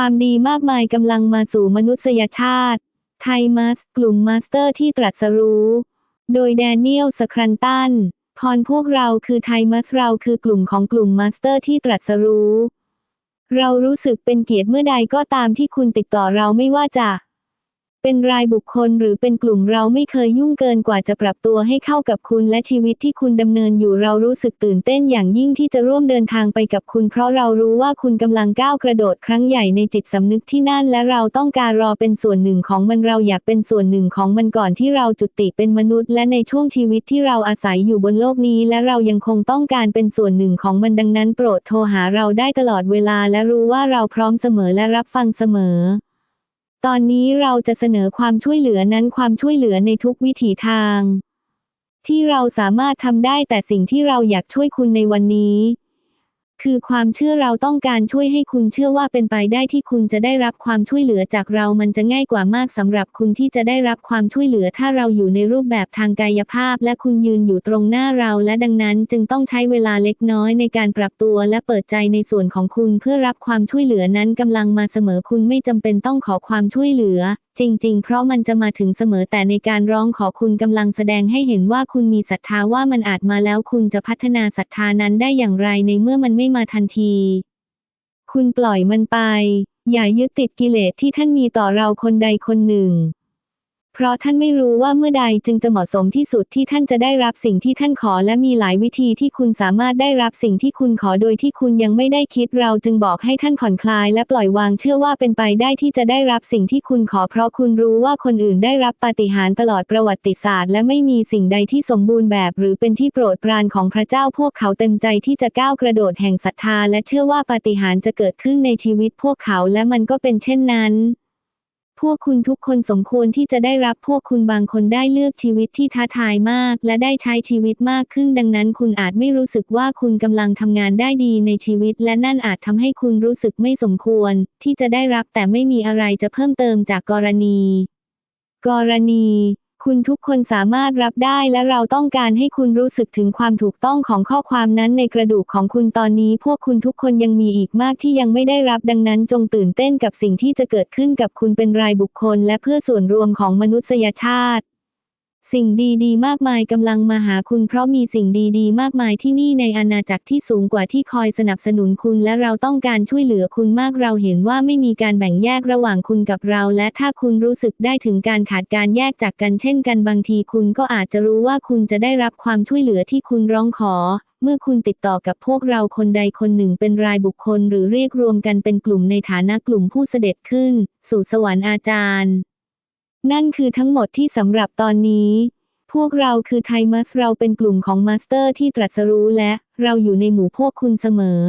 ความดีมากมายกำลังมาสู่มนุษยชาติ ไทมัสกลุ่มมาสเตอร์ที่ตรัสรู้ โดยแดเนียลสครันตัน พรพวกเราคือไทมัสเราคือกลุ่มของกลุ่มมาสเตอร์ที่ตรัสรู้ เรารู้สึกเป็นเกียรติเมื่อใดก็ตามที่คุณติดต่อเราไม่ว่าจะ เป็นรายบุคคลหรือเป็นกลุ่มเราไม่เคยยุ่งเกินกว่าจะปรับตัวให้เข้ากับคุณและชีวิตที่คุณดำเนินอยู่เรารู้สึกตื่นเต้นอย่างยิ่งที่จะร่วมเดินทางไปกับคุณ เพราะเรารู้ว่าคุณกำลังก้าวกระโดดครั้งใหญ่ในจิตสำนึกที่นั่น และเราต้องการรอเป็นส่วนหนึ่งของมันเราอยากเป็นส่วนหนึ่งของมันก่อนที่เราจุติเป็นมนุษย์ และในช่วงชีวิตที่เราอาศัยอยู่บนโลกนี้ และเรายังคงต้องการเป็นส่วนหนึ่งของมันดังนั้น โปรดโทรหาเราได้ตลอดเวลา และรู้ว่าเราพร้อมเสมอและรับฟังเสมอ ตอนนี้เราจะเสนอความช่วยเหลือนั้นความช่วยเหลือในทุกวิถีทาง ที่เราสามารถทำได้แต่สิ่งที่เราอยากช่วยคุณในวันนี้ คือความเชื่อเราต้องการช่วยให้คุณเชื่อว่าเป็นไปได้ที่คุณจะได้รับความช่วยเหลือจากเรามันจะง่ายกว่ามากสำหรับคุณที่จะได้รับความช่วยเหลือถ้าเราอยู่ในรูปแบบทางกายภาพ และคุณยืนอยู่ตรงหน้าเรา และดังนั้นจึงต้องใช้เวลาเล็กน้อยในการปรับตัวและเปิดใจในส่วนของคุณเพื่อรับความช่วยเหลือนั้นกำลังมาเสมอคุณไม่จำเป็นต้องขอความช่วยเหลือ จริง ๆ เพราะมันจะมาถึงเสมอแต่ในการร้องขอคุณกำลังแสดงให้เห็นว่าคุณมีศรัทธาว่ามันอาจมาแล้วคุณจะพัฒนาศรัทธานั้นได้อย่างไรในเมื่อมันไม่มาทันที คุณปล่อยมันไป อย่ายึดติดกิเลสที่ท่านมีต่อเราคนใดคนหนึ่ง เพราะท่านไม่รู้ว่าเมื่อใดจึงจะเหมาะสมที่สุดที่ท่านจะได้รับสิ่งที่ท่านขอและมีหลายวิธีที่คุณสามารถได้รับสิ่งที่คุณขอโดยที่คุณยังไม่ได้คิดเราจึงบอกให้ท่านผ่อนคลายและปล่อยวางเชื่อว่าเป็นไปได้ที่จะได้รับสิ่งที่คุณขอเพราะคุณรู้ว่าคนอื่นได้รับปาฏิหาริย์ตลอดประวัติศาสตร์ และไม่มีสิ่งใดที่สมบูรณ์แบบ หรือเป็นที่โปรดปรานของพระเจ้าพวกเขาเต็มใจที่จะก้าวกระโดดแห่งศรัทธา และเชื่อว่าปาฏิหาริย์จะเกิดขึ้นในชีวิตพวกเขาและมันก็เป็นเช่นนั้น พวกคุณทุกคนสมควรที่จะได้รับพวกคุณบางคนได้เลือกชีวิตที่ท้าทายมาก และได้ใช้ชีวิตมากขึ้นดังนั้นคุณอาจไม่รู้สึกว่าคุณกำลังทำงานได้ดีในชีวิต และนั่นอาจทำให้คุณรู้สึกไม่สมควร ที่จะได้รับแต่ไม่มีอะไรจะเพิ่มเติมจากกรณี กรณี คุณทุกคนสามารถรับได้และเราต้องการให้คุณรู้สึกถึงความถูกต้องของข้อความนั้นในกระดูกของคุณตอนนี้ พวกคุณทุกคนยังมีอีกมากที่ยังไม่ได้รับดังนั้นจงตื่นเต้นกับสิ่งที่จะเกิดขึ้นกับคุณเป็นรายบุคคลและเพื่อส่วนรวมของมนุษยชาติ สิ่งดีๆ มากมายกำลังมาหาคุณเพราะมีสิ่งดีๆ มากมายที่นี่ในอาณาจักรที่สูงกว่าที่คอยสนับสนุนคุณและเราต้องการช่วยเหลือคุณมากเราเห็นว่าไม่มีการแบ่งแยกระหว่างคุณกับเรา และถ้าคุณรู้สึกได้ถึงการขาดการแยกจากกันเช่นกันบางทีคุณก็อาจจะรู้ว่าคุณจะได้รับความช่วยเหลือที่คุณร้องขอ เมื่อคุณติดต่อกับพวกเราคนใดคนหนึ่งเป็นรายบุคคล หรือเรียกรวมกันเป็นกลุ่มในฐานะกลุ่มผู้เสด็จขึ้น สู่สวรรค์อาจารย์ นั่นคือทั้งหมดที่สำหรับตอนนี้ พวกเราคือไทมัสเราเป็นกลุ่มของมาสเตอร์ที่ตรัสรู้และเราอยู่ในหมู่พวกคุณเสมอ